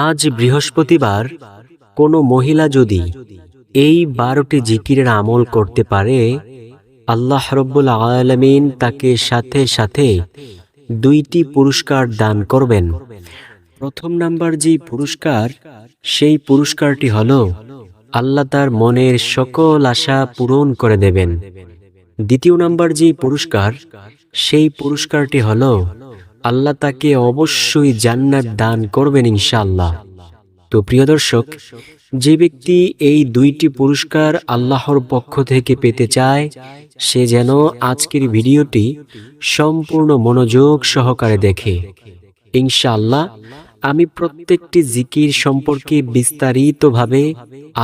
আজ বৃহস্পতিবার কোনো মহিলা যদি এই বারোটি জিকিরের আমল করতে পারে, আল্লাহ রব্বুল আলমিন তাকে সাথে সাথে দুইটি পুরস্কার দান করবেন। প্রথম নাম্বার যে পুরস্কার, সেই পুরস্কারটি হল আল্লাহ তার মনের সকল আশা পূরণ করে দেবেন। দ্বিতীয় নাম্বার যে পুরস্কার, সেই পুরস্কারটি হল আল্লাহ তাকে অবশ্যই জান্নাত দান করবেন ইনশাআল্লাহ। তো প্রিয় দর্শক, যে ব্যক্তি এই দুইটি পুরস্কার আল্লাহর পক্ষ থেকে পেতে চায়, সে যেন আজকের ভিডিওটি সম্পূর্ণ মনোযোগ সহকারে দেখে। ইনশাআল্লাহ, আমি প্রত্যেকটি জিকির সম্পর্কে বিস্তারিতভাবে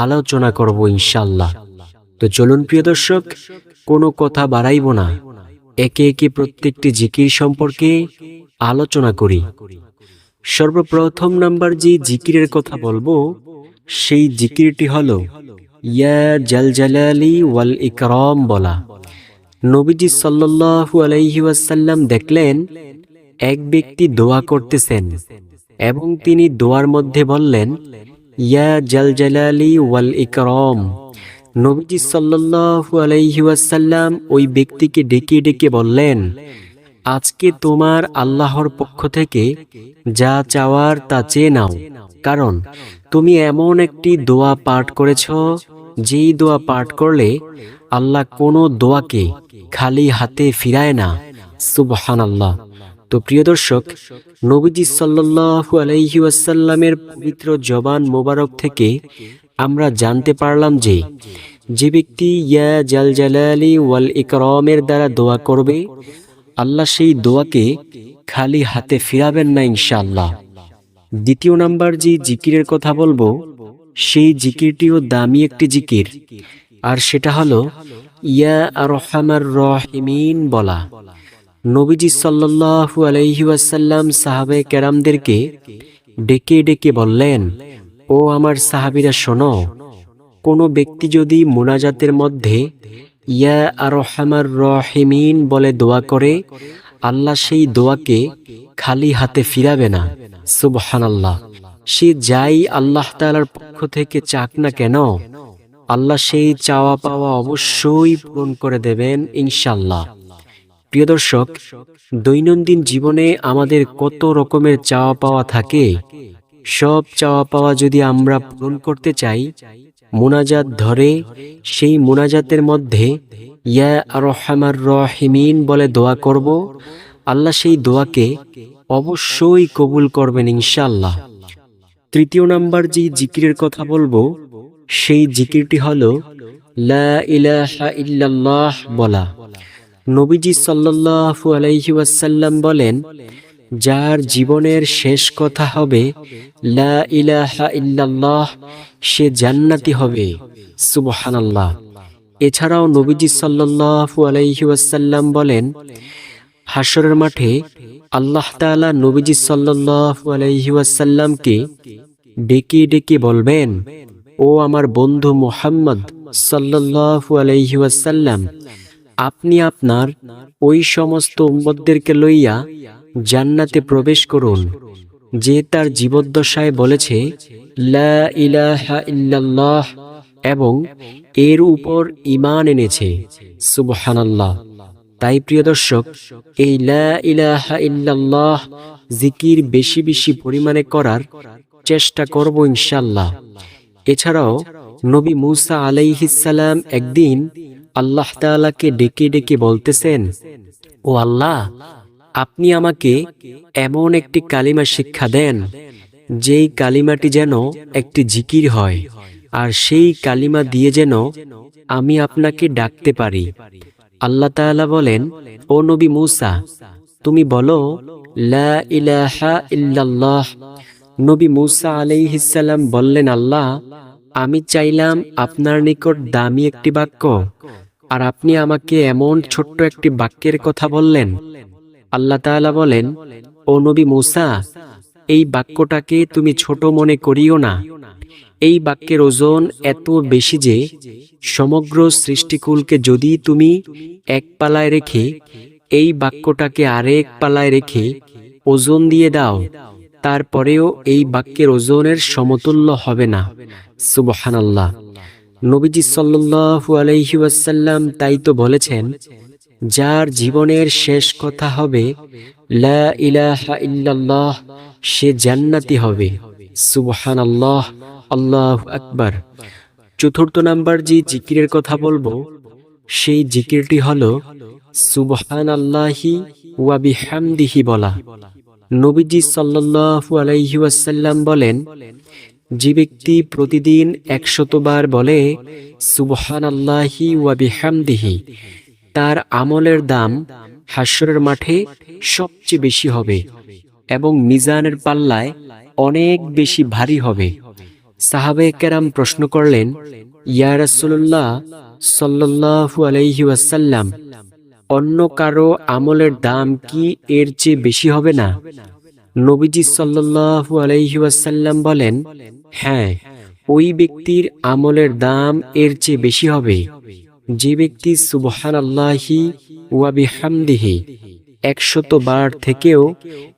আলোচনা করব ইনশাআল্লাহ। তো চলুন প্রিয় দর্শক, কোনো কথা বাড়াইব না। একে একে প্রত্যেকটি জিকির সম্পর্কে আলোচনা করি। সর্বপ্রথম নাম্বার যে জিকিরের কথা বলব, সেই জিকিরটি হল, ইয়া জাল জালালি ওয়াল ইকরম বলা। নবীজি সাল্লাল্লাহু আলাইহি ওয়াসাল্লাম দেখলেন, এক ব্যক্তি দোয়া করতেছেন এবং তিনি দোয়ার মধ্যে বললেন, ইয়া জাল জালালি ওয়াল ইকরম। নবীজি সাল্লাল্লাহু আলাইহি ওয়াসাল্লাম ওই ব্যক্তিকে ডেকে ডেকে বললেন আজকে তোমার আল্লাহর পক্ষ থেকে যা চাওয়ার তা চেয়ে নাও। কারণ তুমি এমন একটি দোয়া পাঠ করেছ, যেই দোয়া পাঠ করলে আল্লাহ কোনো দোয়াকে খালি হাতে ফিরায় না। সুবহান আল্লাহ তো প্রিয় দর্শক, নবীজি সাল্লাল্লাহু আলাইহি ওয়াসাল্লামের পবিত্র জবান মোবারক থেকে আমরা জানতে পারলাম যে যে ব্যক্তি ইয়া জাল জালালি ওয়াল ইকরমের দ্বারা দোয়া করবে আল্লাহ সেই দোয়াকে খালি হাতে ফিরাবেন না ইনশাআল্লাহ। দ্বিতীয় নাম্বার যে জিকিরের কথা বলব, সেই জিকিরটিও দামি একটি জিকির। আর সেটা হলো, ইয়া আর রহমার রহিমিন বলা। নবীজি সাল্লাল্লাহু আলাইহি ওয়াসাল্লাম সাহাবে কেরামদেরকে ডেকে ডেকে বললেন, ও আমার সাহাবিরা শোনো, কোনো ব্যক্তি যদি মোনাজাতের মধ্যে ইয়া আর রহমার রহিমিন বলে দোয়া করে, আল্লাহ সেই দোয়াকে খালি হাতে ফিরাবে না। সুবহান আল্লাহ সে যাই আল্লাহ তালার পক্ষ থেকে চাক না কেন, আল্লাহ সেই চাওয়া পাওয়া অবশ্যই পূরণ করে দেবেন ইনশাল্লাহ প্রিয় দর্শক, দৈনন্দিন জীবনে আমাদের কত রকমের চাওয়া পাওয়া থাকে। সব চাওয়া পাওয়া যদি আমরা পূরণ করতে চাই মোনাজাত ধরে, সেই মোনাজাতের মধ্যে, ইয়া রহমার রহিমিন বলে দোয়া করব। আল্লাহ সেই দোয়াকে অবশ্যই কবুল করবেন ইনশাল্লাহ তৃতীয় নাম্বার যে জিকিরের কথা বলব, সেই জিকিরটি হল ইল্লাল্লাহ বলা। নবীজি সাল্লাল্লাহু আলাইহি ওয়াসাল্লাম বলেন যার জীবনের শেষ কথা হবে, লা ইলাহা ইল্লাল্লাহ সে জান্নাতি হবে। সুবহানাল্লাহ। এছাড়াও নবীজি সাল্লাল্লাহু আলাইহি ওয়াসাল্লাম বলেন হাসরের মাঠে আল্লাহ তাআলা নবীজি সাল্লাল্লাহু আলাইহি ওয়াসাল্লামকে ডেকে ডেকে বলবেন, ও আমার বন্ধু মুহাম্মদ সাল্লাল্লাহু আলাইহি ওয়াসাল্লাম, আপনি আপনার ওই সমস্ত উম্মতদেরকে লইয়া জান্নাতে প্রবেশ করুন। যে তার জীবদ্দশায় বলেছে, লা ইলাহা ইল্লাল্লাহ এবং এর উপর ঈমান এনেছে। সুবহানাল্লাহ। তাই প্রিয় দর্শক, এই লা ইলাহা ইল্লাল্লাহ জিকির বেশি বেশি পরিমাণে করার চেষ্টা করব ইনশাল্লাহ এছাড়াও, নবী মুসা আলাইহিসাল্লাম একদিন আল্লাহ তাআলাকে ডেকে ডেকে বলতেছেন, ও আল্লাহ আপনি আমাকে এমন একটি কালিমা শিক্ষা দেন, যেই কালিমাটি যেন একটি জিকির হয়, আর সেই কালিমা দিয়ে যেন আমি আপনাকে ডাকতে পারি। আল্লাহ তাআলা বলেন, ও নবী মুসা, তুমি বলো, লা ইলাহা ইল্লাল্লাহ। নবী মুসা আলাইহিসাল্লাম বললেন, আল্লাহ, আমি চাইলাম আপনার নিকট দামি একটি বাক্য, আর আপনি আমাকে এমন ছোট্ট একটি বাক্যের কথা বললেন আল্লাহ তাআলা বলেন, ও নবী মুসা, এই বাক্যটাকে তুমি ছোট মনে করিও না। এই বাক্যের ওজন এত বেশি যে সমগ্র সৃষ্টিকুলকে যদি তুমি এক পালায় রেখে, এই বাক্যটাকে আরেক পালায় রেখে ওজন দিয়ে দাও, তারপরেও এই বাক্যের ওজনের সমতুল্য হবে না। সুবহানাল্লাহ। নবীজি সাল্লু আলাইহি ওয়াসাল্লাম তাই তো বলেছেন যার জীবনের শেষ কথা হবে, লা ইলাহা ইল্লাল্লাহ সে জান্নাতি হবে। সুবহান আল্লাহ আল্লাহ আকবার। চতুর্থ নাম্বার যে জিকিরের কথা বলব, সেই জিকিরটি হল সুবহান আল্লাহি ওয়া বিহামদিহি বলা। নবীজি সাল্লাল্লাহু আলাইহি ওয়াসাল্লাম বলেন, যে ব্যক্তি প্রতিদিন একশতবার বলে সুবহান আল্লাহি ওয়া বিহামদিহি তার আমলের দাম হাস্যরের মাঠে সবচেয়ে বেশি হবে এবং মিজানের পাল্লায় অনেক বেশি ভারী হবে। সাহাবে কেরাম প্রশ্ন করলেন, ইয়া রাসূলুল্লাহ সাল্লাল্লাহু আলাইহি অন্য কারও আমলের দাম কি এর চেয়ে বেশি হবে না? নবীজি সাল্লাল্লাহু আলাইহি ওয়াসাল্লাম বলেন হ্যাঁ ওই ব্যক্তির আমলের দাম এর চেয়ে বেশি হবে। যে ব্যক্তি সুবহান আল্লাহি ওয়া বিহামদিহি একশত বার থেকেও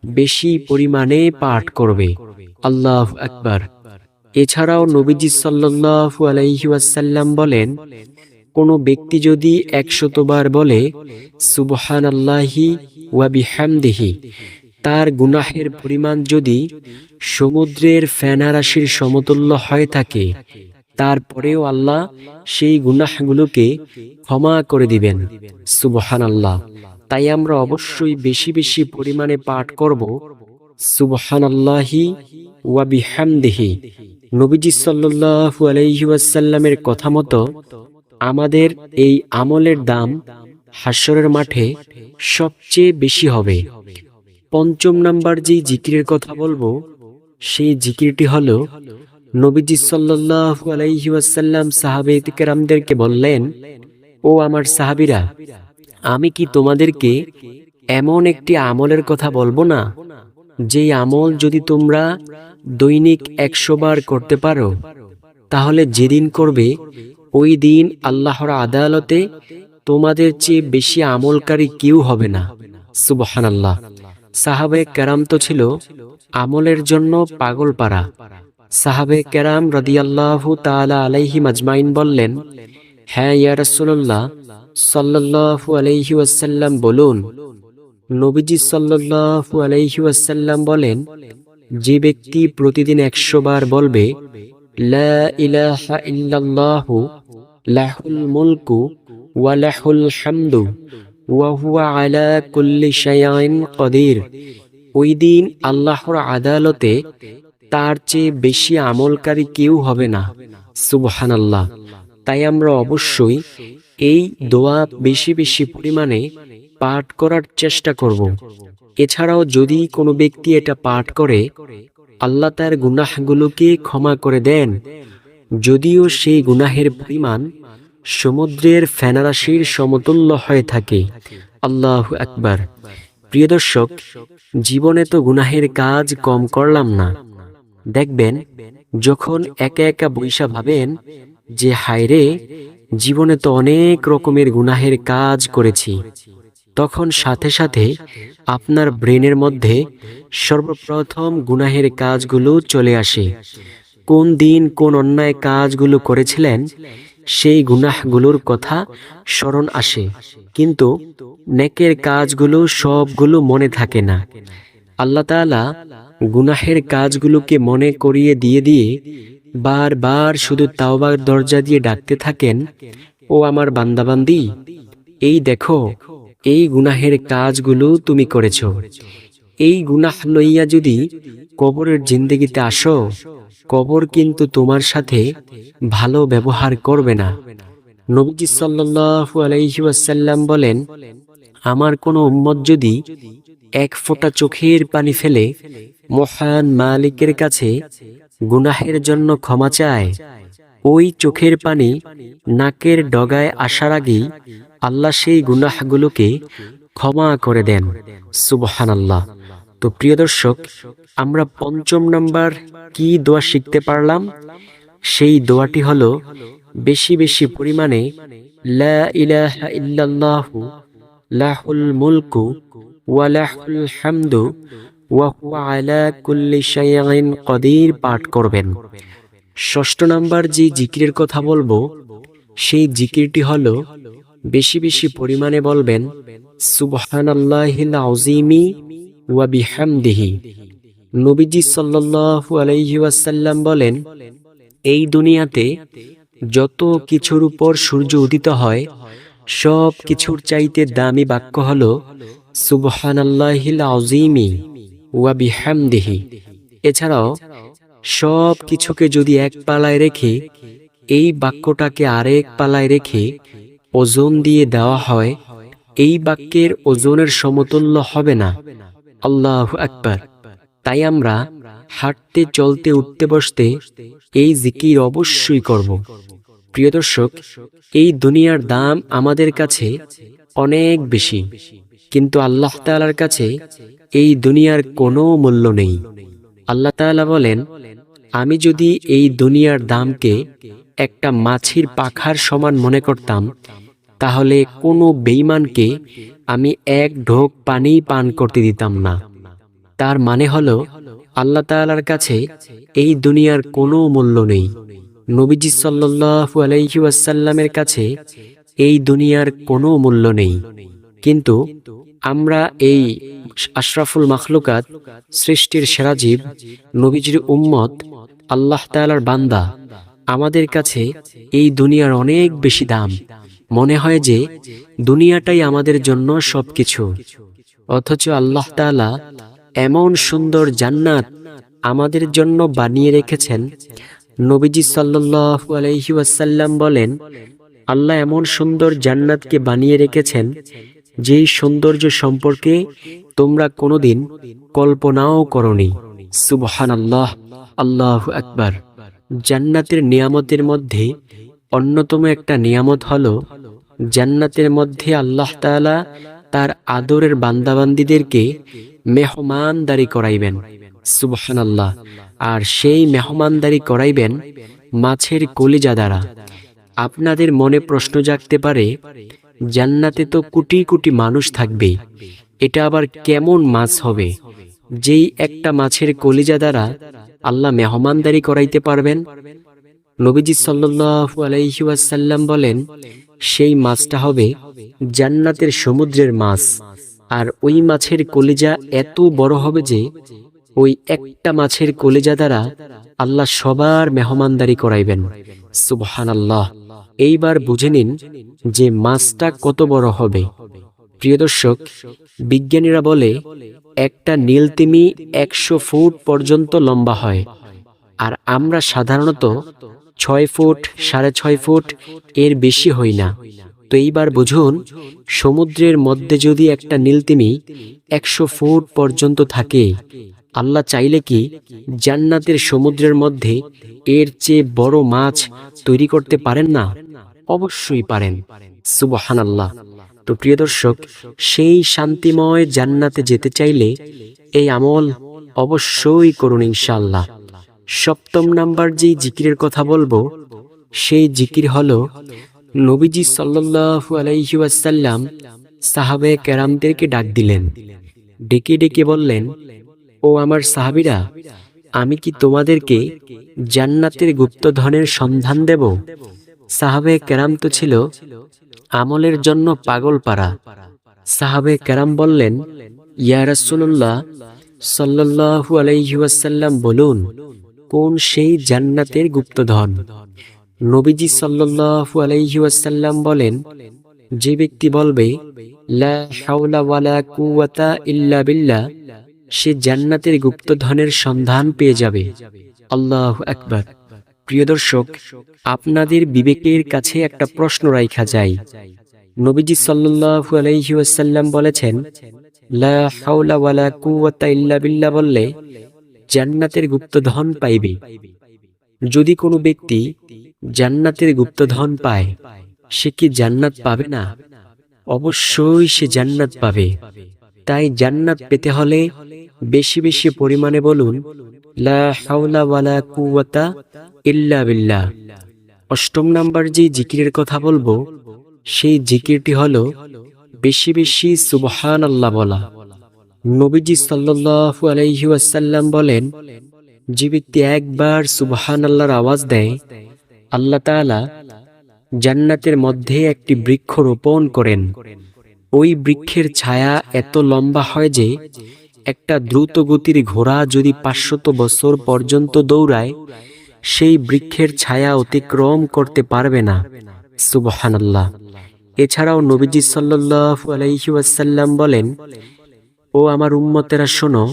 বেশি পরিমাণে পাঠ করবে। আল্লাহ আকবার। এছাড়াও নবীজি সাল্লাল্লাহু আলাইহি ওয়াসাল্লাম বলেন, কোনো ব্যক্তি যদি একশতবার বলে সুবহান আল্লাহি ওয়া বিহামদিহি, তার গুনাহের পরিমাণ যদি সমুদ্রের ফেনারাশির সমতুল্য হয়ে থাকে তারপরেও আল্লাহ সেই গুনাহগুলোকে ক্ষমা করে দিবেন। সুবহান আল্লাহ তাই আমরা অবশ্যই বেশি বেশি পরিমাণে পাঠ করব। সুবহান আল্লাহি ওয়া বিহামদিহি। নবীজি সাল্লাল্লাহু আলাইহি ওয়াসাল্লামের কথা মতো আমাদের এই আমলের দাম হাস্যরের মাঠে সবচেয়ে বেশি হবে। পঞ্চম নাম্বার যে জিকিরের কথা বলব, সেই জিকিরটি হলো নবীজি সাল্লাল্লাহু আলাইহি ওয়াসাল্লাম সাহাবে কেরামদেরকে বললেন, ও আমার সাহাবিরা, আমি কি তোমাদেরকে এমন একটি আমলের কথা বলব না? যেই আমল যদি তোমরা দৈনিক একশো বার করতে পারো, তাহলে যেদিন করবে, ওই দিন আল্লাহর আদালতে তোমাদের চেয়ে বেশি আমলকারী কেউ হবে না। সুবহান আল্লাহ সাহাবে ক্যারাম তো ছিল আমলের জন্য পাগল পারা সাহাবে কেরাম রদিয়াল্লাহু তালা আলাইহি মাজমাইন বললেন হ্যাঁ ইয়া রাসূলুল্লাহ, সাল্লাল্লাহু আলাইহি ওয়াসাল্লাম বলুন। নবীজি সাল্লাল্লাহু আলাইহি ওয়াসাল্লাম বলেন, যে ব্যক্তি প্রতিদিন একশো বার বলবে, লা ইলাহা ইল্লাল্লাহু লাহুল মুলকু ওয়া লাহুল আলা ওই দিন আল্লাহর আদালতে তার চেয়ে বেশি আমলকারী কেউ হবে না। সুবহান আল্লাহ তাই আমরা অবশ্যই এই দোয়া বেশি বেশি পরিমাণে পাঠ করার চেষ্টা করব। এছাড়াও যদি কোনো ব্যক্তি এটা পাঠ করে, আল্লাহ তার গুনাহগুলোকে ক্ষমা করে দেন। যদিও সেই গুনাহের পরিমাণ সমুদ্রের ফেনারাশির সমতুল্য হয়ে থাকে। আল্লাহ একবার প্রিয় দর্শক, জীবনে তো গুনাহের কাজ কম করলাম না। দেখবেন, যখন একা একা বৈশা ভাবেন যে হায়রে জীবনে তো অনেক রকমের গুনাহের কাজ করেছি। তখন সাথে সাথে আপনার ব্রেনের মধ্যে সর্বপ্রথম গুনাহের কাজগুলো চলে আসে। কোন দিন কোন অন্যায় কাজগুলো করেছিলেন, সেই গুনাহগুলোর কথা স্মরণ আসে। কিন্তু নেকের কাজগুলো সবগুলো মনে থাকে না। আল্লাহ তাআলা গুনাহের কাজগুলোকে মনে করিয়ে দিয়ে দিয়ে বারবার শুধু তাওবার দরজা দিয়ে ডাকতে থাকেন, ও আমার বান্দাবান্দি, এই দেখো, এই গুনাহের কাজগুলো তুমি করেছ। এই গুনাহ লইয়া যদি কবরের জিন্দগিতে আসো, কবর কিন্তু তোমার সাথে ভালো ব্যবহার করবে না। নবীজি সাল্লাল্লাহু আলাইহি ওয়াসাল্লাম বলেন, আমার কোনো উম্মত যদি এক ফোঁটা চোখের পানি ফেলে মহান মালিকের কাছে গুনাহের জন্য ক্ষমা চায়। ওই চোখের পানি নাকের ডগায় আসার আগেই আল্লাহ সেই গুনাহগুলোকে ক্ষমা করে দেন। সুবহান আল্লাহ তো প্রিয় দর্শক, আমরা পঞ্চম নাম্বার কি দোয়া শিখতে পারলাম? সেই দোয়াটি হলো, বেশি বেশি পরিমাণে, লা ইলাহা ইল্লাল্লাহু লাহুল মুলকু ওয়া লাহুল হামদু কদির পাঠ করবেন। ষষ্ঠ নাম্বার যে জিকিরের কথা বলব, সেই জিকিরটি হলো বেশি বেশি পরিমাণে বলবেন, সুবহানাল্লাহিল আযীমি ওয়া বিহামদিহি। নবীজি সাল্লাল্লাহু আলাইহি বলেন, এই দুনিয়াতে যত কিছুর উপর সূর্য উদিত হয় সব কিছুর চাইতে দামি বাক্য হলো, সুবহানাল্লাহিল আযীমি। ওয়া বিহামদিহি এছাড়াও সব কিছুকে যদি এক পালায় রেখে, এই বাক্যটাকে আরেক পালায় রেখে ওজন দিয়ে দেওয়া হয়, এই বাক্যের ওজনের সমতুল্য হবে না। আল্লাহ আকবার। তাই আমরা হাঁটতে, চলতে, উঠতে, বসতে এই জিকির অবশ্যই করব। প্রিয় দর্শক, এই দুনিয়ার দাম আমাদের কাছে অনেক বেশি। কিন্তু আল্লাহ তাআলার কাছে এই দুনিয়ার কোনো মূল্য নেই। আল্লাহ বলেন, আমি যদি এই দুনিয়ার দামকে একটা মাছির পাখার সমান মনে করতাম, তাহলে কোনো বেইমানকে আমি এক ঢোক পানি পান করতে দিতাম না। তার মানে হলো, আল্লাহ তাআলার কাছে এই দুনিয়ার কোনো মূল্য নেই। নবীজি সাল্লাল্লাহু আলাইহি ওয়াসাল্লামের কাছে এই দুনিয়ার কোনো মূল্য নেই। কিন্তু আমরা এই আশরাফুল মাখলুকাত, সৃষ্টির সেরা জীব, নবীজির উম্মত, আল্লাহ তাআলার বান্দা। আমাদের কাছে এই দুনিয়ার অনেক বেশি দাম। মনে হয় যে দুনিয়াটাই আমাদের জন্য সবকিছু। অথচ আল্লাহ তাআলা এমন সুন্দর জান্নাত আমাদের জন্য বানিয়ে রেখেছেন। নবীজি সাল্লাল্লাহু আলাইহি ওয়াসাল্লাম বলেন, আল্লাহ এমন সুন্দর জান্নাতকে বানিয়ে রেখেছেন যেই সৌন্দর্য সম্পর্কে তোমরা কোনোদিন কল্পনাও করনি। সুবহান আল্লাহ আল্লাহ আকবার। জান্নাতের নিয়ামতের মধ্যে অন্যতম একটা নিয়ামত হল, জান্নাতের মধ্যে আল্লাহ তাআলা তার আদরের বান্দাবান্দিদেরকে মেহমানদারি করাইবেন। সুবহান আল্লাহ আর সেই মেহমানদারি করাইবেন মাছের কলিজা দ্বারা। আপনাদের মনে প্রশ্ন জাগতে পারে জান্নাতে তো কোটি কোটি মানুষ থাকবে। এটা আবার কেমন মাছ হবে? যেই একটা মাছের কলিজা দ্বারা আল্লাহ মেহমানদারি করাইতে পারবেন? নবীজি সাল্লাল্লাহু আলাইহি ওয়াসাল্লাম বলেন, সেই মাছটা হবে জান্নাতের সমুদ্রের মাছ। আর ওই মাছের কলিজা এত বড় হবে যে ওই একটা মাছের কলিজা দ্বারা আল্লাহ সবার মেহমানদারি করাইবেন। সুবহান আল্লাহ এইবার বুঝে নিন যে মাছটা কত বড় হবে। প্রিয় দর্শক, বিজ্ঞানীরা বলে, একটা নীলতিমি একশো ফুট পর্যন্ত লম্বা হয়, আর আমরা সাধারণত ছয় ফুট, সাড়ে ছয় ফুট এর বেশি হই না। তো এইবার বুঝুন, সমুদ্রের মধ্যে যদি একটা নীলতিমি একশো ফুট পর্যন্ত থাকে, আল্লাহ চাইলে কি জান্নাতের সমুদ্রের মধ্যে এর চেয়ে বড় মাছ তৈরি করতে পারেন না? অবশ্যই পারেন। সুবহান আল্লাহ তো প্রিয় দর্শক, সেই শান্তিময় জান্নাতে যেতে চাইলে এই আমল অবশ্যই করুন ইনশাআল্লাহ। সপ্তম নাম্বার যেই জিকিরের কথা বলব, সেই জিকির হলো নবীজি সাল্লাল্লাহু আলাইহি ওয়াসাল্লাম সাহাবে ক্যারামদেরকে ডাক দিলেন। ডেকে ডেকে বললেন, ও আমার সাহাবিরা, আমি কি তোমাদেরকে জান্নাতের গুপ্তধনের সন্ধান দেব? সাহাবে কেরাম তো ছিল আমলের জন্য পাগল পারা সাহাবে কেরাম বললেন, ইয়া রাসূলুল্লাহ, সাল্লাল্লাহু আলাইহি বলুন, কোন সেই জান্নাতের গুপ্তধন? নবীজি সাল্লাল্লাহু আলাইহি ওয়াসাল্লাম বলেন, যে ব্যক্তি বলবে, লা ইল্লা বিল্লাহ, সে জান্নাতের গুপ্তধনের সন্ধান পেয়ে যাবে। আল্লাহ আকবার। প্রিয় দর্শক, আপনাদের বিবেকের কাছে একটা প্রশ্ন রাখা যায়। নবীজি সাল্লাল্লাহু আলাইহি ওয়াসাল্লাম বলেছেন, লা ইল্লা বললে, জান্নাতের গুপ্তধন পাইবে। যদি কোনো ব্যক্তি জান্নাতের গুপ্তধন পায়, সে কি জান্নাত পাবে না? অবশ্যই সে জান্নাত পাবে। তাই জান্নাত পেতে হলে বেশি বেশি পরিমাণে বলুন অষ্টম নাম্বার যে জিকিরের কথা বলব, সেই জিকিরটি হলো বেশি বেশি সুবহান আল্লাহ বলা। নবীজি সাল্লাল্লাহু আলাইহি ওয়াসাল্লাম বলেন, যে ব্যক্তি একবার সুবহান আল্লাহর আওয়াজ দেয়, আল্লাহ তাআলা জান্নাতের মধ্যে একটি বৃক্ষ রোপণ করেন। ওই বৃক্ষের ছায়া এত লম্বা হয় যে একটা দ্রুত গতির ঘোড়া যদি পাঁচশত বছর পর্যন্ত দৌড়ায়, সেই বৃক্ষের ছায়া অতিক্রম করতে পারবে না। সুবহানাল্লাহ। এছাড়াও নবীজি সাল্লাল্লাহু আলাইহি ওয়াসাল্লাম বলেন, ও আমার উম্মতেরা, শোনো,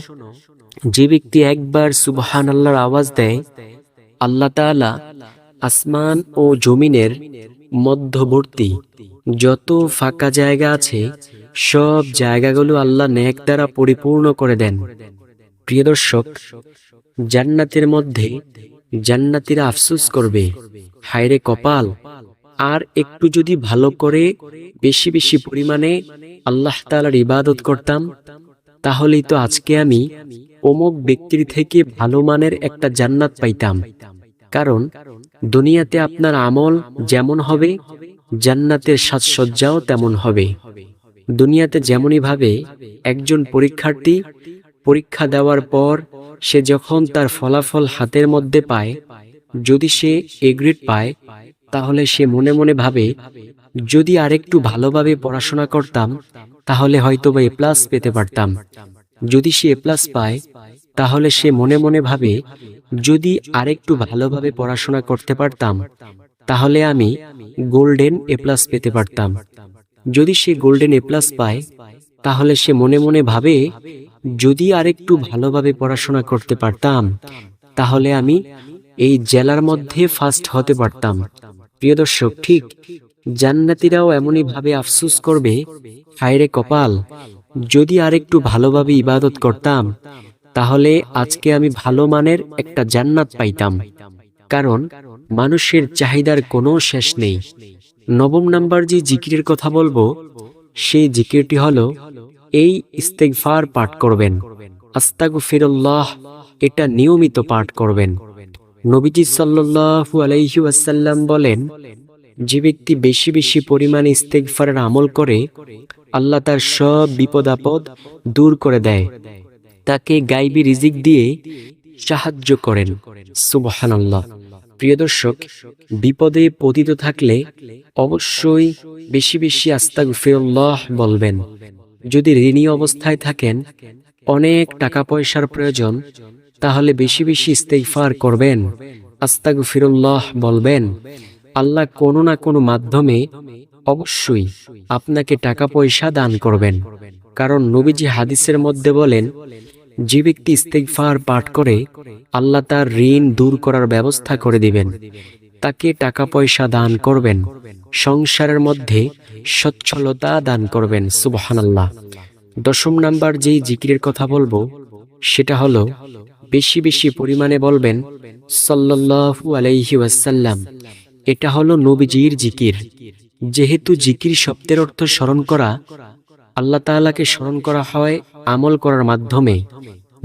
যে ব্যক্তি একবার সুবহান আল্লাহর আওয়াজ দেয়, আল্লাহ তাআলা আসমান ও জমিনের মধ্যবর্তী যত ফাঁকা জায়গা আছে সব জায়গাগুলো আল্লাহ নেক দ্বারা পরিপূর্ণ করে দেন। প্রিয় দর্শক, জান্নাতের মধ্যে জান্নাতিরা আফসুস করবে, হায়রে কপাল, আর একটু যদি ভালো করে বেশি বেশি পরিমাণে আল্লাহ তাআলার ইবাদত করতাম, তাহলেই তো আজকে আমি অমুক ব্যক্তির থেকে ভালো মানের একটা জান্নাত পাইতাম। কারণ দুনিয়াতে আপনার আমল যেমন হবে, জান্নাতের সাজসজ্জাও তেমন হবে। দুনিয়াতে যেমনই ভাবে, একজন পরীক্ষার্থী পরীক্ষা দেওয়ার পর সে যখন তার ফলাফল হাতের মধ্যে পায়, যদি সে এ গ্রেড পায়, তাহলে সে মনে মনে ভাবে, যদি আরেকটু ভালোভাবে পড়াশোনা করতাম, তাহলে হয়তো বা এ প্লাস পেতে পারতাম। যদি সে এ প্লাস পায়, তাহলে সে মনে মনে ভাবে, যদি আরেকটু ভালোভাবে পড়াশোনা করতে পারতাম, তাহলে আমি গোল্ডেন এ প্লাস পেতে পারতাম। যদি সে গোল্ডেন এ প্লাস পায়, তাহলে সে মনে মনে ভাবে, যদি আরেকটু ভালোভাবে পড়াশোনা করতে পারতাম, তাহলে আমি এই জেলার মধ্যে ফার্স্ট হতে পারতাম। প্রিয় দর্শক, ঠিক জান্নাতিরাও এমনই ভাবে আফসুস করবে হায়রে কপাল, যদি আরেকটু ভালোভাবে ইবাদত করতাম, তাহলে আজকে আমি ভালো মানের একটা জান্নাত পাইতাম। কারণ মানুষের চাহিদার কোনো শেষ নেই। নবম নাম্বার যে জিকিরের কথা বলব, সেই জিকিরটি হলো, এই ইস্তেকফার পাঠ করবেন। আস্তাগু ফিরুল্লাহ এটা নিয়মিত পাঠ করবেন। নবীজি সাল্লাল্লাহু আলাইহি ওয়াসাল্লাম বলেন, যে ব্যক্তি বেশি বেশি পরিমাণে ইস্তেগফারের আমল করে, আল্লাহ তার সব বিপদ আপদ দূর করে দেয়। তাকে গাইবি রিজিক দিয়ে সাহায্য করেন। সুবহানাল্লাহ। প্রিয় দর্শক, বিপদে পতিত থাকলে অবশ্যই বেশি বেশি আস্তাগফিরুল্লাহ বলবেন। যদি ঋণী অবস্থায় থাকেন, অনেক টাকা পয়সার প্রয়োজন, তাহলে বেশি বেশি ইস্তেগফার করবেন, আস্তাগফিরুল্লাহ বলবেন। আল্লাহ কোনো না কোনো মাধ্যমে অবশ্যই আপনাকে টাকা পয়সা দান করবেন। কারণ নবীজি হাদিসের মধ্যে বলেন যে ব্যক্তি ইস্তেগফার পাঠ করে, আল্লাহ তার ঋণ দূর করার ব্যবস্থা করে দিবেন। তাকে টাকা পয়সা দান করবেন। সংসারের মধ্যে সচ্ছলতা দান করবেন, সুবহানাল্লাহ। দশম নাম্বার যেই জিকিরের কথা বলব, সেটা হলো, বেশি বেশি পরিমাণে বলবেন, সাল্লাল্লাহু আলাইহি ওয়াসাল্লাম। এটা হলো নবীজির জিকির। যেহেতু জিকির শব্দের অর্থ স্মরণ করা, আল্লাহ তাআলাকে স্মরণ করা হয় আমল করার মাধ্যমে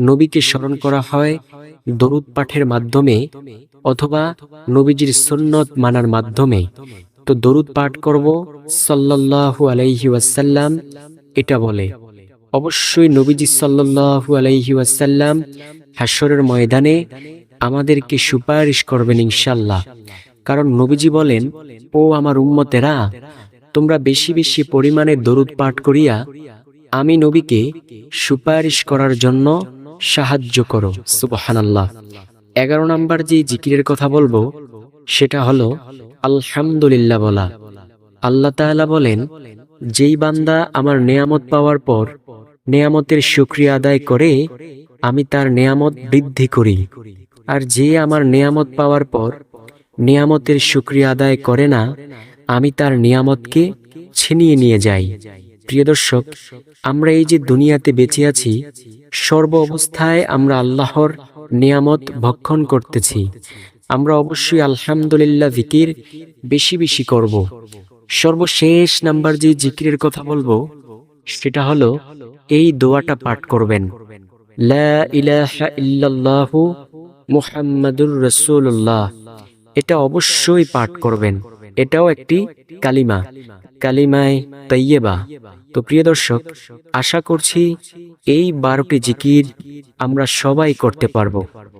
নবীকে স্মরণ করা হয় দরুদ পাঠের মাধ্যমে অথবা নবীজির সুন্নত মানার মাধ্যমে। তো দরুদ পাঠ করব সাল্লাল্লাহু আলাইহি ওয়াসাল্লাম, এটা বলে। অবশ্যই নবীজি সাল্লাল্লাহু আলাইহি ওয়াসাল্লাম হাসরের ময়দানে আমাদেরকে সুপারিশ করবেন ইনশাল্লাহ কারণ নবীজি বলেন, ও আমার উম্মতেরা, তোমরা বেশি বেশি পরিমাণে দরুদ পাঠ করিয়া আমি নবীকে সুপারিশ করার জন্য সাহায্য করো। সুবহানাল্লাহ। এগারো নাম্বার যে জিকিরের কথা বলব, সেটা হলো, আলহামদুলিল্লাহ বলা। আল্লাহ তাআলা বলেন, যেই বান্দা আমার নেয়ামত পাওয়ার পর নেয়ামতের শুক্রিয়া আদায় করে, আমি তার নেয়ামত বৃদ্ধি করি। আর যে আমার নেয়ামত পাওয়ার পর নিয়ামতের শুক্রিয়া আদায় করে না, আমি তার নিয়ামতকে ছিনিয়ে নিয়ে যাই। প্রিয় দর্শক, আমরা এই যে দুনিয়াতে বেঁচে আছি, সর্ব অবস্থায় আমরা আল্লাহর নিয়ামত ভক্ষণ করতেছি। আমরা অবশ্যই আলহামদুলিল্লাহ জিকির বেশি বেশি করব। সর্বশেষ নাম্বার যে জিকিরের কথা বলব, সেটা হলো এই দোয়াটা পাঠ করবেন। লা ইলাহা ইল্লাল্লাহু এটা অবশ্যই পাঠ করবেন। এটাও একটি কালিমা। কালিমায় তৈয়েবা তো প্রিয় দর্শক আশা করছি এই বারোটি জিকির আমরা সবাই করতে পারব।